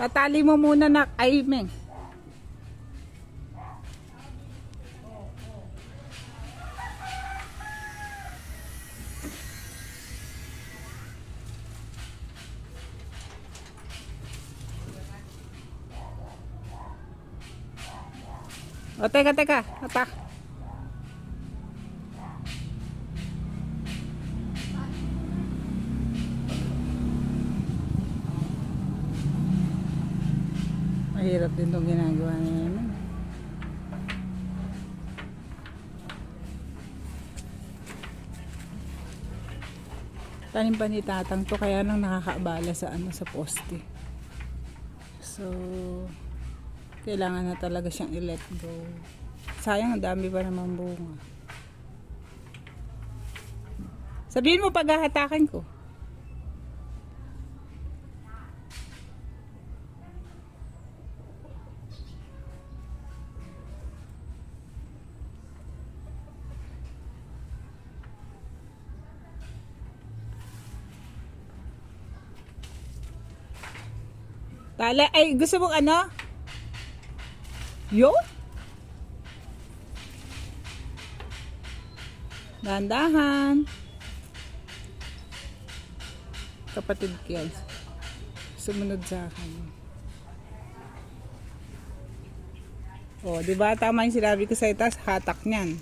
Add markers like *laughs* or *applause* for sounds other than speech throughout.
Tatali mo muna na ay meng. O, teka, teka. Atak. Mahirap din itong ginagawa niya naman. Tanim pa ni tatang to kaya nang nakakaabala sa ano sa poste. So, kailangan na talaga siyang i-let go. Sayang, ang dami pa naman bunga. Sabihin mo paghahatakan ko. Tala, ay gusto mong ano? Yo? Dahan-dahan. Kapatid yan. Sumunod sa akin. O, di ba tama yung sinabi ko sa itas, hatak niyan.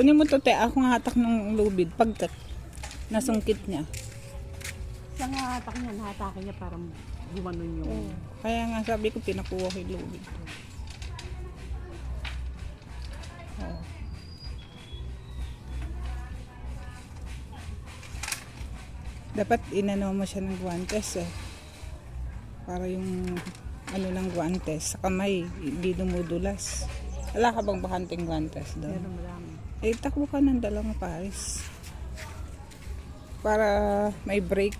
Kunin mo to, te. Ako nga hatak ng lubid. Pag nasungkit niya. Siya nga hatak niya, hatakin niya parang gumanon yung... Kaya nga sabi ko, pinakuha ko yung lubid. Dapat inano mo siya ng guantes eh. Para yung ano ng guantes sa kamay, hindi dumudulas. Wala ka bang bakanting guantes doon? Meron marami. Eh, takbo ka ng dalawang pares. Para may break.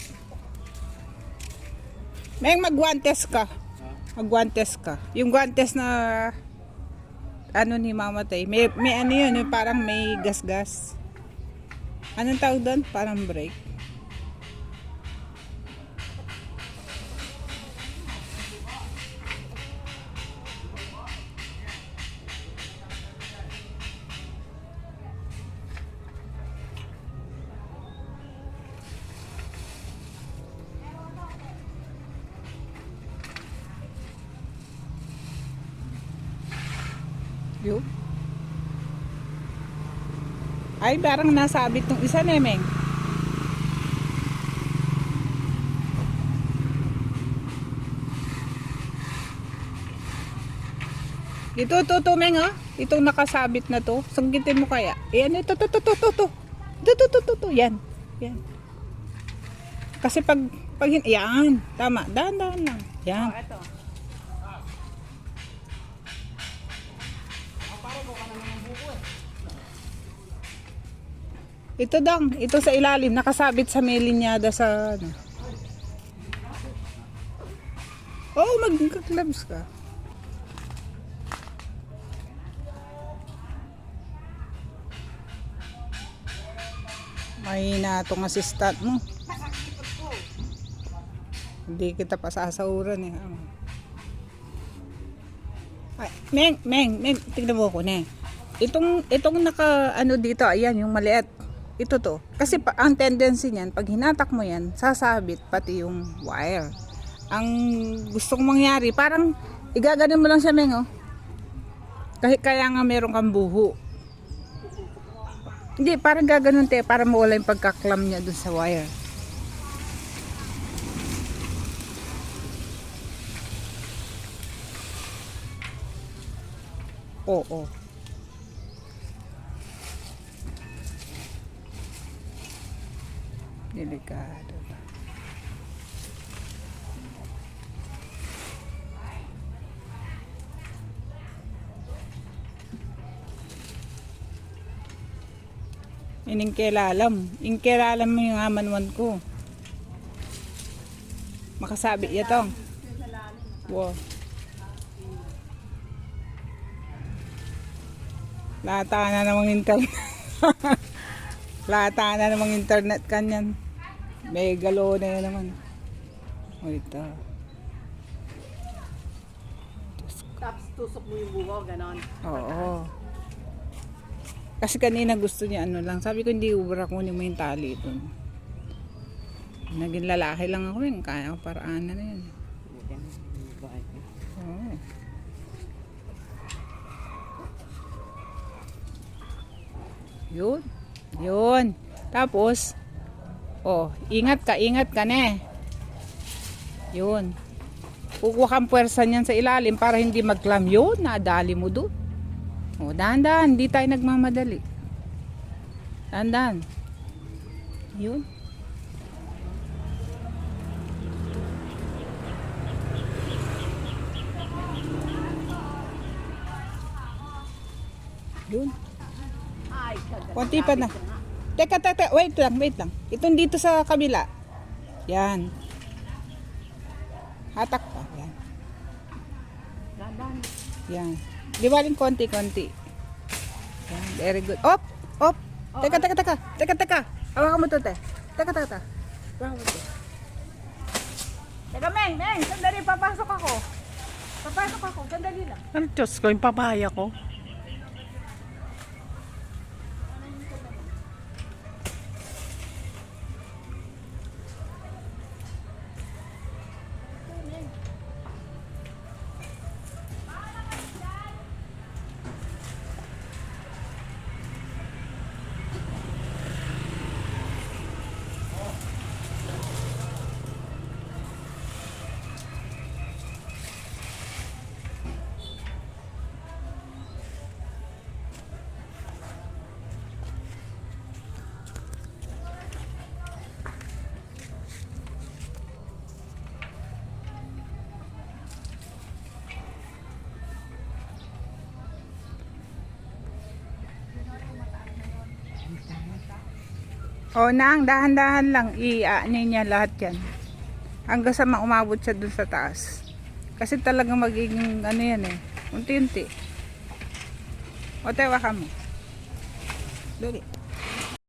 May magguantes ka. Magguantes ka. Yung guantes na ano ni mamatay. May, may ano yun, parang may gas-gas. Anong tawag doon? Parang break. Yun. Ay, parang nasabit tong isa, Nemeng. Ito, ito, ito, Meng, oh. Itong nakasabit na to. Sunggitin mo kaya. Ayan, ito, ito, ito, ito, ito, ito. Ito, ito, ito, ito, ito. Yan. Yan. Kasi pag, pag, yan. Tama. Dahan, dahan lang. Yan. Oh, eto. Ito dang, ito sa ilalim, nakasabit sa may linyada sa ano. Oh, mag-gloves ka. Mahina itong assistant mo. Hindi kita pasasauran eh. Ay, Meng, Meng, Meng, tignan mo ako, Neng. Itong, itong naka, ano dito, ayan, yung maliit. Ito to. Kasi pa, ang tendency niyan, pag hinatak mo yan, sasabit pati yung wire. Ang gusto kong mangyari, parang igaganon mo lang siya, Meng, oh. Kahit kaya nga meron kang buho. Hindi, parang gaganon te, para mawala yung pagkaklam niya dun sa wire. Oo. Delikado. Ining kelalam. Ining kelalam mo yung amanwan ko. Makasabi yatong. Wow. Lata na namang hintay. *laughs* Plata na namang internet kanyan. May galo na yun naman. O ito. Tapos tusok mo yung buho, ganon. Oo. Kasi kanina gusto niya ano lang. Sabi ko hindi ubra kunin mo yung tali dun. Naging lalaki lang ako yun. Kaya ko paraan na yun. Oo. Yun. Yun. Tapos, oh, ingat ka, ingat ka na Yun. Kukuha kang puwersa niyan sa ilalim para hindi magklam. Yun, nadali mo doon. Oh, dahan-dahan, hindi tayo nagmamadali. Dahan-dahan. Yun. Yun. Konti pa na. Teka, teka, wait lang, wait lang. Itong dito sa kabila. Yan. Hatak pa. Yan. Yan. Di ba rin konti-konti? Yan, very good. Op! Op! Teka, teka, teka. Teka, teka. Hawakan mo to, te. Teka, teka, teka. Hawakan mo to. Teka, Meng, Meng, sandali, papasok ako. Papasok ako, sandali lang. Ano, Diyos ko, yung papaya ko. O, nang dahan-dahan lang. I-ano niya lahat yan. Hanggang sa maumabot siya dun sa taas. Kasi talagang magiging ano yan eh. Unti-unti. O, tewa ka mo. Dali.